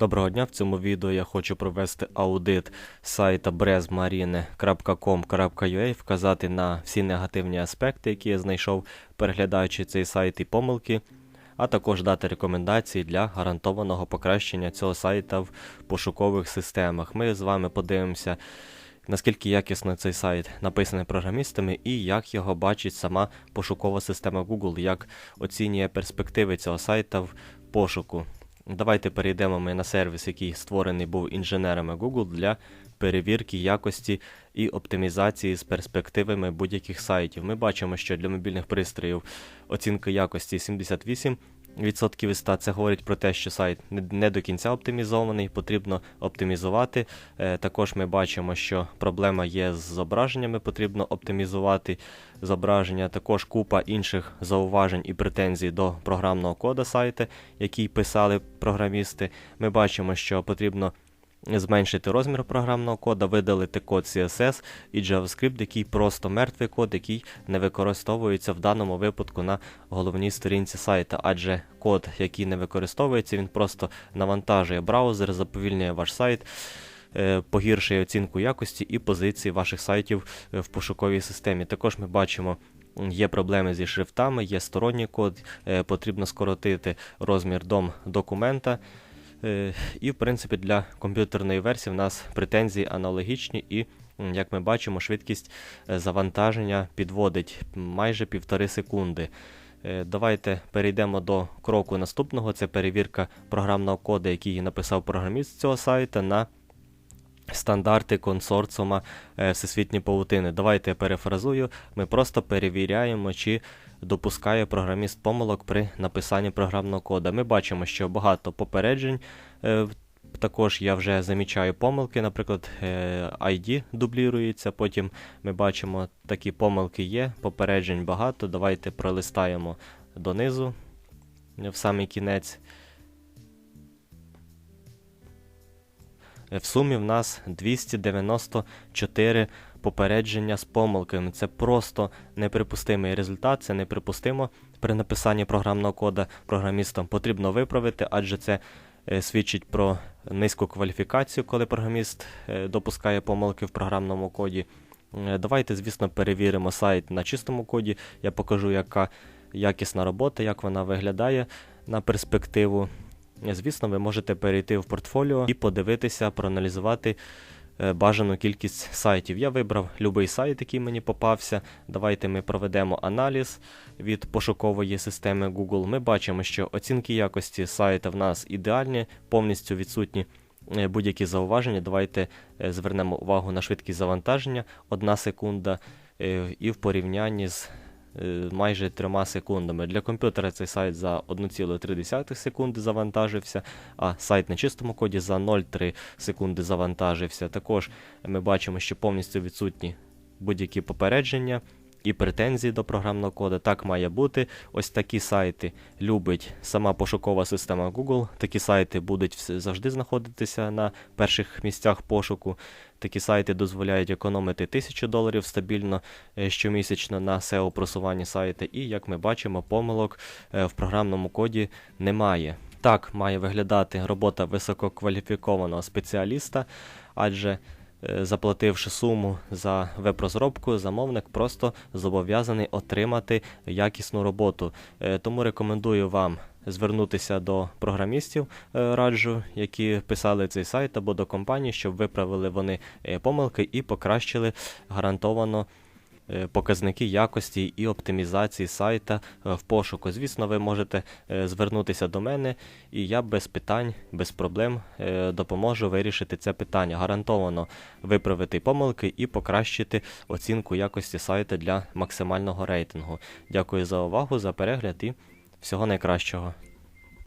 Доброго дня! В цьому відео я хочу провести аудит сайта brezmarine.com.ua, вказати на всі негативні аспекти, які я знайшов, переглядаючи цей сайт і помилки, а також дати рекомендації для гарантованого покращення цього сайта в пошукових системах. Ми з вами подивимося, наскільки якісно цей сайт написаний програмістами і як його бачить сама пошукова система Google, як оцінює перспективи цього сайта в пошуку. Давайте перейдемо ми на сервіс, який створений був інженерами Google для перевірки якості і оптимізації з перспективами будь-яких сайтів. Ми бачимо, що для мобільних пристроїв оцінка якості 78%. Відсотків із 100 це говорить про те, що сайт не- до кінця оптимізований, потрібно оптимізувати. Е, Також ми бачимо, що проблема є з зображеннями, потрібно оптимізувати зображення. Також купа інших зауважень і претензій до програмного кода сайту, який писали програмісти. Ми бачимо, що потрібно зменшити розмір програмного кода, видалити код CSS і JavaScript, який просто мертвий код, який не використовується в даному випадку на головній сторінці сайта, адже код, який не використовується, він просто навантажує браузер, заповільнює ваш сайт. е, Погіршує оцінку якості і позиції ваших сайтів е, в пошуковій системі. Також ми бачимо, є проблеми зі шрифтами, є сторонній код, е, потрібно скоротити розмір дом документа. Е, І, в принципі, для комп'ютерної версії в нас претензії аналогічні, і, як ми бачимо, швидкість е, завантаження підводить майже півтори секунди. Е, Давайте перейдемо до кроку наступного. Це перевірка програмного коду, який написав програміст цього сайта на стандарти консорціума е, Всесвітні павутини. Давайте я перефразую. Ми просто перевіряємо, чи допускає програміст помилок при написанні програмного кода. Ми бачимо, що багато попереджень. е, Також я вже замічаю помилки, наприклад, е, ID дублірується. Потім ми бачимо, такі помилки є, попереджень багато. Давайте пролистаємо донизу в самий кінець. В сумі в нас 294 попередження з помилками. Це просто неприпустимий результат, це неприпустимо при написанні програмного кода програмістам потрібно виправити, адже це е, свідчить про низьку кваліфікацію, коли програміст е, допускає помилки в програмному коді. Е, Давайте, звісно, перевіримо сайт на чистому коді. Я покажу, яка якісна робота, як вона виглядає на перспективу. Звісно, ви можете перейти в портфоліо і подивитися, проаналізувати е, бажану кількість сайтів. Я вибрав будь-який сайт, який мені попався. Давайте ми проведемо аналіз від пошукової системи Google. Ми бачимо, що оцінки якості сайта в нас ідеальні, повністю відсутні е, будь-які зауваження. Давайте е, звернемо увагу на швидкість завантаження 1 секунда і в порівнянні з майже 3 секундами. Для комп'ютера цей сайт за 1,3 секунди завантажився, а сайт на чистому коді за 0,3 секунди завантажився. Також ми бачимо, що повністю відсутні будь-які попередження. І претензії до програмного коду так має бути. Ось такі сайти любить сама пошукова система Google. Такі сайти будуть завжди знаходитися на перших місцях пошуку. Такі сайти дозволяють економити 1000 доларів стабільно е, щомісячно на SEO просуванні сайта. І як ми бачимо, помилок е, в програмному коді немає. Так має виглядати робота висококваліфікованого спеціаліста, адже заплативши суму за веб-розробку, замовник просто зобов'язаний отримати якісну роботу. Е, Тому рекомендую вам звернутися до програмістів, е, раджу, які писали цей сайт, або до компанії, щоб виправили вони е, помилки і покращили гарантовано е, показники якості і оптимізації сайта е, в пошуку. Звісно, ви можете е, звернутися до мене, і я без питань, без проблем е, допоможу вирішити це питання. Гарантовано виправити помилки і покращити оцінку якості сайта для максимального рейтингу. Дякую за увагу, за перегляд і всього найкращого.